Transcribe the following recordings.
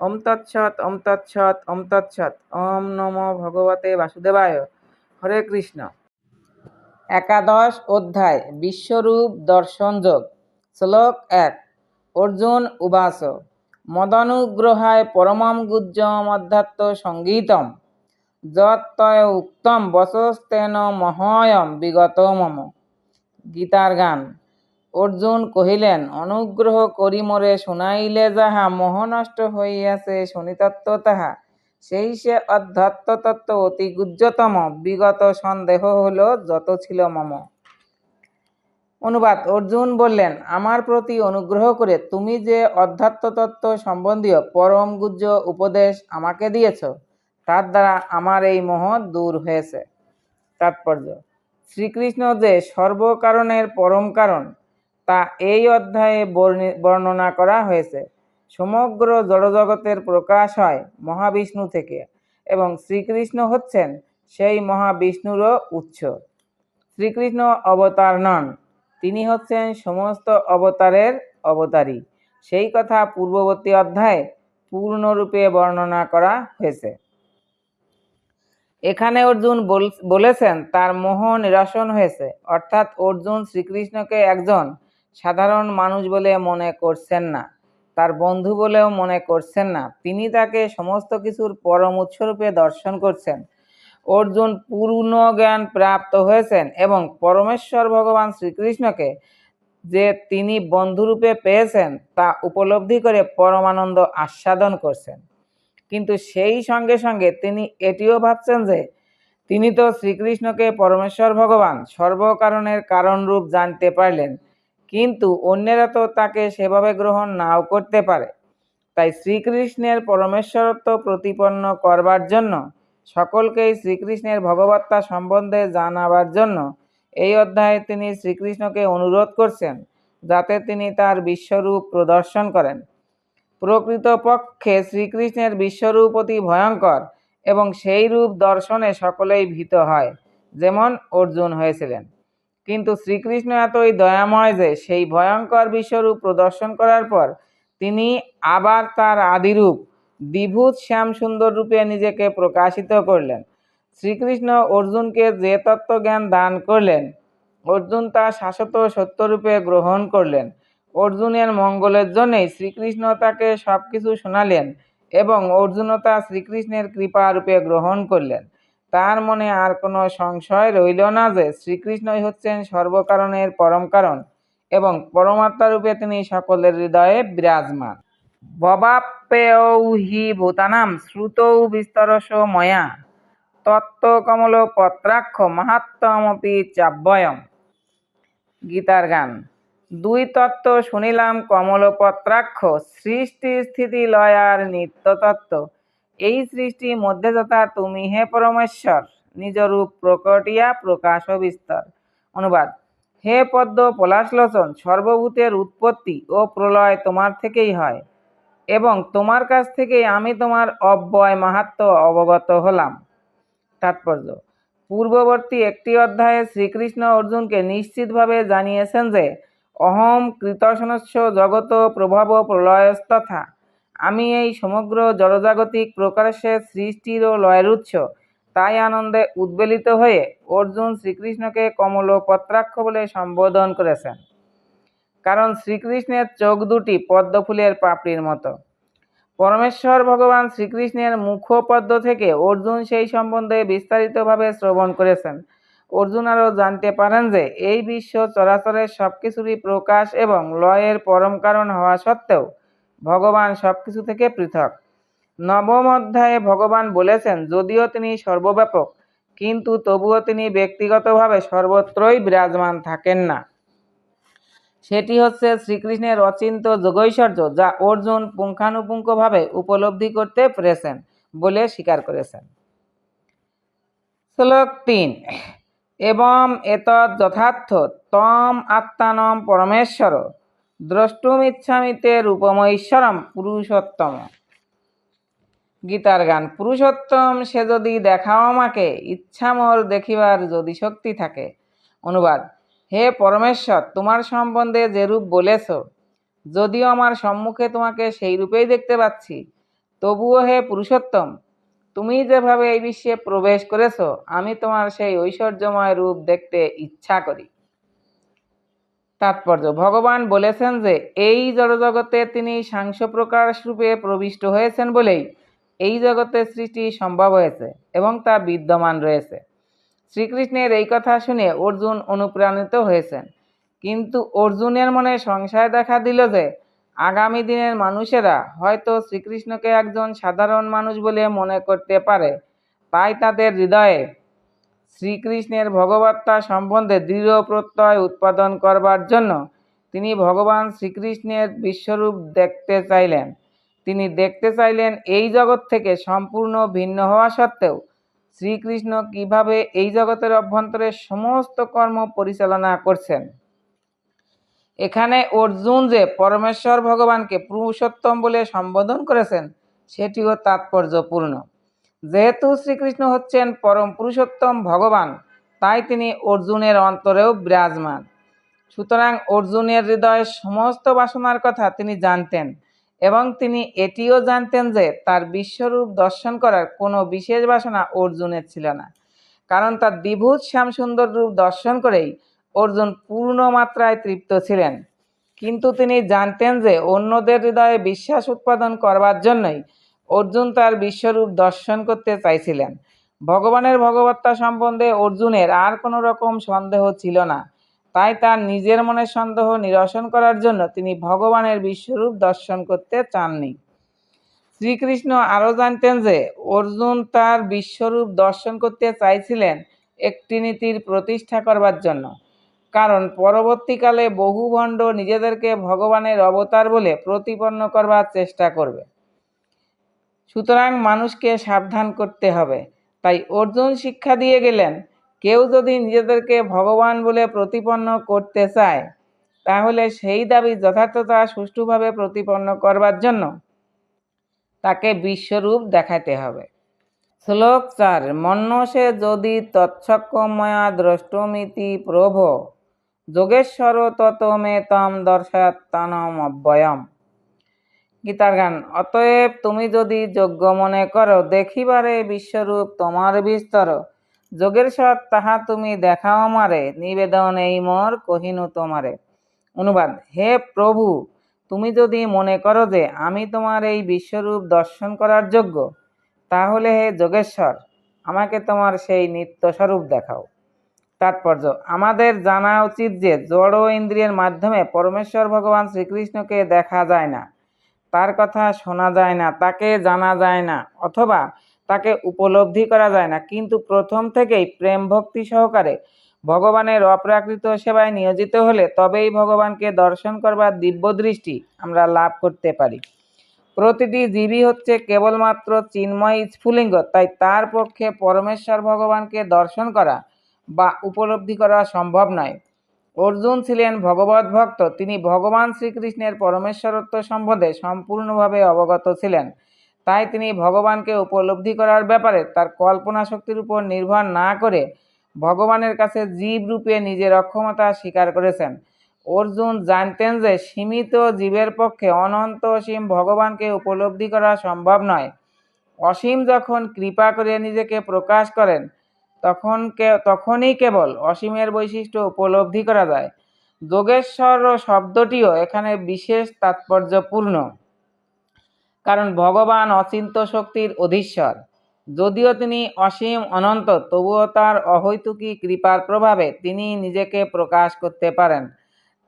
ওম তৎসৎ ওম তৎসৎ ওম তৎসৎ। ওম নমো ভগবতে বাসুদেবায়। হরে কৃষ্ণ। একাদশ অধ্যায়, বিশ্বরূপ দর্শনযোগ শ্লোক এক। অর্জুন উবাস মদনুগ্রহায় পরমম গুজ্জম অধ্যাত্ম সঙ্গীতম যত্তয় উক্তম বসস্তেন মহয়ম বিগত মম। গীতার গান। অর্জুন কহিলেন, অনুগ্রহ করি মোরে শুনাইলে যাহা মোহ নষ্ট হইয়াছে শুনিতত্ত্ব তাহা। সেই সে অধ্যাত্ম তত্ত্ব অতি গুজ্জতম। বিগত সন্দেহ হল যত ছিল মম। অনুবাদ, অর্জুন বললেন, আমার প্রতি অনুগ্রহ করে তুমি যে অধ্যাত্ম তত্ত্ব সম্বন্ধীয় পরম গুজ্জ উপদেশ আমাকে দিয়েছ, তার দ্বারা আমার এই মোহ দূর হয়েছে। তাৎপর্য, শ্রীকৃষ্ণ যে সর্বকারণের পরম কারণ তা এই অধ্যায়ে বর্ণনা করা হয়েছে। সমগ্র জড়জগতের প্রকাশ হয় মহাবিষ্ণু থেকে এবং শ্রীকৃষ্ণ হচ্ছেন সেই মহাবিষ্ণুরও উৎস। শ্রীকৃষ্ণ অবতার নন, তিনি হচ্ছেন সমস্ত অবতারের অবতারী। সেই কথা পূর্ববর্তী অধ্যায়ে পূর্ণরূপে বর্ণনা করা হয়েছে। এখানে অর্জুন বলেছেন, তার মোহ নিরসন হয়েছে। অর্থাৎ অর্জুন শ্রীকৃষ্ণকে একজন সাধারণ মানুষ বলে মনে করছেন না। তার বন্ধু বলেও মনে করছেন না। তিনি তাকে সমস্ত কিছুর পরম উৎসরূপে দর্শন করছেন। অর্জুন পূর্ণ জ্ঞান প্রাপ্ত হয়েছেন এবং পরমেশ্বর ভগবান শ্রীকৃষ্ণকে যে তিনি বন্ধুরূপে পেয়েছেন, তা উপলব্ধি করে পরমানন্দ আস্বাদন করছেন। কিন্তু সেই সঙ্গে সঙ্গে তিনি এটিও ভাবছেন যে, তিনি তো শ্রীকৃষ্ণকে পরমেশ্বর ভগবান সর্বকারণের কারণরূপ জানতে পারলেন। কিন্তু অন্যেরা তো তাকে সেভাবে গ্রহণ নাও করতে পারে। তাই শ্রীকৃষ্ণের পরমেশ্বরত্ব প্রতিপন্ন করবার জন্য, সকলকেই শ্রীকৃষ্ণের ভগবত্তা সম্বন্ধে জানাবার জন্য এই অধ্যায়ে তিনি শ্রীকৃষ্ণকে অনুরোধ করছেন, যাতে তিনি তার বিশ্বরূপ প্রদর্শন করেন। প্রকৃতপক্ষে শ্রীকৃষ্ণের বিশ্বরূপ অতি ভয়ঙ্কর এবং সেই রূপ দর্শনে সকলেই ভীত হয়, যেমন অর্জুন হয়েছিলেন। কিন্তু শ্রীকৃষ্ণ এতই দয়াময় যে সেই ভয়ঙ্কর বিশ্বরূপ প্রদর্শন করার পর তিনি আবার তার আদিরূপ, দ্বিভূত শ্যাম সুন্দর রূপে নিজেকে প্রকাশিত করলেন। শ্রীকৃষ্ণ অর্জুনকে যে তত্ত্বজ্ঞান দান করলেন, অর্জুন তা শাশ্বত সত্যরূপে গ্রহণ করলেন। অর্জুনের মঙ্গলের জন্যেই শ্রীকৃষ্ণ তাকে সব কিছু শোনালেন এবং অর্জুনও তা শ্রীকৃষ্ণের কৃপারূপে গ্রহণ করলেন। তার মনে আর কোনো সংশয় রইল না যে শ্রীকৃষ্ণই হচ্ছেন সর্বকারণের পরম কারণ এবং পরমাত্মা রূপে তিনি সকলের হৃদয়ে বিরাজমান। ভবাপ্যেয়ৌ হি ভূতানাম শ্রুতৌ বিস্তরস ময়া। তত্ত্বকমল পত্রাক্ষ মাহাত্মপি চাব্যয়ম গীতার গান। দুই তত্ত্ব শুনিলাম কমলপত্রাক্ষ সৃষ্টি স্থিতি লয়ার নিত্য তত্ত্ব এই সৃষ্টি মধ্যে যথা তুমি হে পরমেশ্বর, নিজ রূপ প্রকটিয়া প্রকাশ বিস্তর। অনুবাদ, হে পদ্ম পলাশলোচন সর্বভূতের উৎপত্তি ও প্রলয় তোমার থেকেই হয় এবং তোমার কাছ থেকেই আমি তোমার অব্যয় মাহাত্ম অবগত হলাম। তাৎপর্য, পূর্ববর্তী একটি অধ্যায়ে শ্রীকৃষ্ণ অর্জুনকে নিশ্চিতভাবে জানিয়েছেন যে, অহম কৃতসনস্য জগত প্রভাব প্রলয়স্তথা আমি এই সমগ্র জড়জাগতিক প্রকাশের সৃষ্টির ও লয়ের উৎস, তাই আনন্দে উদ্বেলিত হয়ে অর্জুন শ্রীকৃষ্ণকে কমল পত্রাক্ষ বলে সম্বোধন করেছেন। কারণ শ্রীকৃষ্ণের চোখ দুটি পদ্মফুলের পাপড়ির মতো। পরমেশ্বর ভগবান শ্রীকৃষ্ণের মুখপদ্ম থেকে অর্জুন সেই সম্বন্ধে বিস্তারিতভাবে শ্রবণ করেছেন। অর্জুন আরও জানতে পারেন যে, এই বিশ্ব চরাচরের সব কিছুরই প্রকাশ এবং লয়ের পরম কারণ হওয়া সত্ত্বেও ভগবান সব কিছু থেকে পৃথক। নবম অধ্যায়ে ভগবান বলেছেন, যদিও তিনি সর্বব্যাপক, কিন্তু তবুও তিনি ব্যক্তিগতভাবে সর্বত্রই বিরাজমান থাকেন না। সেটি হচ্ছে শ্রীকৃষ্ণের অচিন্ত যোগৈশ্বর্য, যা অর্জুন পুঙ্খানুপুঙ্খভাবে উপলব্ধি করতে পেরেছেন বলে স্বীকার করেছেন। শ্লোক তিন, এবং এতৎ যথার্থ তম আত্মানম পরমেশ্বর দ্রষ্টুমিচ্ছামিতে রূপমৈশ্বরম পুরুষোত্তম। গীতার গান, পুরুষোত্তম, সে যদি দেখাও আমাকে, ইচ্ছা মোর দেখিবার যদি শক্তি থাকে। অনুবাদ, হে পরমেশ্বর, তোমার সম্বন্ধে যে রূপ বলেছ, যদিও আমার সম্মুখে তোমাকে সেই রূপেই দেখতে পাচ্ছি, তবুও হে পুরুষোত্তম, তুমি যেভাবে এই বিশ্বে প্রবেশ করেছ, আমি তোমার সেই ঐশ্বর্যময় রূপ দেখতে ইচ্ছা করি। তাৎপর্য। ভগবান বলেছেন যে, এই জড়জগতে তিনি সাংস প্রকাশ রূপে প্রবিষ্ট হয়েছেন বলেই এই জগতের সৃষ্টি সম্ভব হয়েছে এবং তা বিদ্যমান রয়েছে। শ্রীকৃষ্ণের এই কথা শুনে অর্জুন অনুপ্রাণিত হয়েছেন। কিন্তু অর্জুনের মনে সংশয় দেখা দিল যে, আগামী দিনের মানুষেরা হয়তো শ্রীকৃষ্ণকে একজন সাধারণ মানুষ বলে মনে করতে পারে। তাই তাদের হৃদয়ে শ্রীকৃষ্ণের ভগবত্তা সম্বন্ধে দৃঢ় প্রত্যয় উৎপাদন করবার জন্য তিনি ভগবান শ্রীকৃষ্ণের বিশ্বরূপ দেখতে চাইলেন। তিনি দেখতে চাইলেন এই জগৎ থেকে সম্পূর্ণ ভিন্ন হওয়া সত্ত্বেও শ্রীকৃষ্ণ কীভাবে এই জগতের অভ্যন্তরে সমস্ত কর্ম পরিচালনা করছেন। এখানে অর্জুন যে পরমেশ্বর ভগবানকে পুরুষোত্তম বলে সম্বোধন করেছেন, সেটিও তাৎপর্যপূর্ণ। যেহেতু শ্রীকৃষ্ণ হচ্ছেন পরম পুরুষোত্তম ভগবান, তাই তিনি অর্জুনের অন্তরেও বিরাজমান। সুতরাং অর্জুনের হৃদয়ের সমস্ত বাসনার কথা তিনি জানতেন এবং তিনি এটিও জানতেন যে তার বিশ্বরূপ দর্শন করার কোনো বিশেষ বাসনা অর্জুনের ছিল না। কারণ তার দ্বিভূত শ্যামসুন্দর রূপ দর্শন করেই অর্জুন পূর্ণ মাত্রায় তৃপ্ত ছিলেন। কিন্তু তিনি জানতেন যে অন্যদের হৃদয়ে বিশ্বাস উৎপাদন করবার জন্যই অর্জুন তার বিশ্বরূপ দর্শন করতে চাইছিলেন। ভগবানের ভগবত্তা সম্বন্ধে অর্জুনের আর কোনো রকম সন্দেহ ছিল না। তাই তার নিজের মনের সন্দেহ নিরসন করার জন্য তিনি ভগবানের বিশ্বরূপ দর্শন করতে চাননি। শ্রীকৃষ্ণ আরও জানতেন যে, অর্জুন তার বিশ্বরূপ দর্শন করতে চাইছিলেন একটি নীতির প্রতিষ্ঠা করবার জন্য। কারণ পরবর্তীকালে বহু ভণ্ড নিজেদেরকে ভগবানের অবতার বলে প্রতিপন্ন করবার চেষ্টা করবে। সুতরাং মানুষকে সাবধান করতে হবে। তাই অর্জুন শিক্ষা দিয়ে গেলেন, কেউ যদি নিজেদেরকে ভগবান বলে প্রতিপন্ন করতে চায়, তাহলে সেই দাবি যথার্থতা সুষ্ঠুভাবে প্রতিপন্ন করবার জন্য তাকে বিশ্বরূপ দেখাতে হবে। শ্লোক চার মন্যসে যদি তৎসক্ষময়া দ্রষ্টমিতি প্রভ, যোগেশ্বর তত মে তম দর্শাত্মানম অব্যয়ম। গীতার গান। অতএব তুমি যদি যোগ্য মনে করো, দেখিবারে বিশ্বরূপ তোমার বিস্তর। যোগের সৎ তাহা তুমি দেখাও মারে নিবেদন এই মর কহিনু তোমারে। অনুবাদ, হে প্রভু, তুমি যদি মনে করো যে আমি তোমার এই বিশ্বরূপ দর্শন করার যোগ্য, তাহলে হে যোগেশ্বর, আমাকে তোমার সেই নিত্যস্বরূপ দেখাও। তাৎপর্য, আমাদের জানা উচিত যে জড় ইন্দ্রিয়ের মাধ্যমে পরমেশ্বর ভগবান শ্রীকৃষ্ণকে দেখা যায় না। তার কথা শোনা যায় না, তাকে জানা যায় না, অথবা তাকে উপলব্ধি করা যায় না। কিন্তু প্রথম থেকেই প্রেম ভক্তি সহকারে ভগবানের অপ্রাকৃত সেবায় নিয়োজিত হলে তবেই ভগবানকে দর্শন করবার দিব্য দৃষ্টি আমরা লাভ করতে পারি। প্রতিটি জীবই হচ্ছে কেবলমাত্র চিন্ময় স্ফুলিঙ্গ, তাই তার পক্ষে পরমেশ্বর ভগবানকে দর্শন করা বা উপলব্ধি করা সম্ভব নয়। অর্জুন ছিলেন ভগবত ভক্ত। তিনি ভগবান শ্রীকৃষ্ণের পরমেশ্বরত্ব সম্বন্ধে সম্পূর্ণভাবে অবগত ছিলেন। তাই তিনি ভগবানকে উপলব্ধি করার ব্যাপারে তার কল্পনা শক্তির উপর নির্ভর না করে ভগবানের কাছে জীব রূপে নিজের অক্ষমতা স্বীকার করেছেন। অর্জুন জানতেন যে সীমিত জীবের পক্ষে অনন্ত অসীম ভগবানকে উপলব্ধি করা সম্ভব নয়। অসীম যখন কৃপা করে নিজেকে প্রকাশ করেন তখন তখনই কেবল অসীমের বৈশিষ্ট্য উপলব্ধি করা যায়। যোগেশ্বর শব্দটিও এখানে বিশেষ তাৎপর্যপূর্ণ। কারণ ভগবান অচিন্ত শক্তির অধীশ্বর। যদিও তিনি অসীম অনন্ত, তবুও তার অহৈতুকী কৃপার প্রভাবে তিনি নিজেকে প্রকাশ করতে পারেন।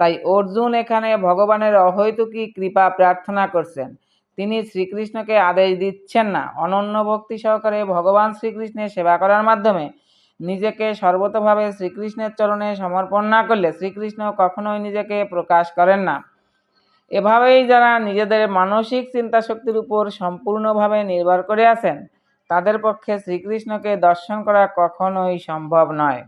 তাই অর্জুন এখানে ভগবানের অহৈতুকী কৃপা প্রার্থনা করছেন। তিনি শ্রীকৃষ্ণকে আদেশ দিচ্ছেন না। অনন্য ভক্তি সহকারে ভগবান শ্রীকৃষ্ণের সেবা করার মাধ্যমে নিজেকে সর্বতভাবে শ্রীকৃষ্ণের চরণে সমর্পণ না করলে শ্রীকৃষ্ণ কখনোই নিজেকে প্রকাশ করেন না। এভাবেই যারা নিজেদের মানসিক চিন্তা শক্তির উপর সম্পূর্ণভাবে নির্ভর করে আছেন, তাদের পক্ষে শ্রীকৃষ্ণকে দর্শন করা কখনোই সম্ভব নয়।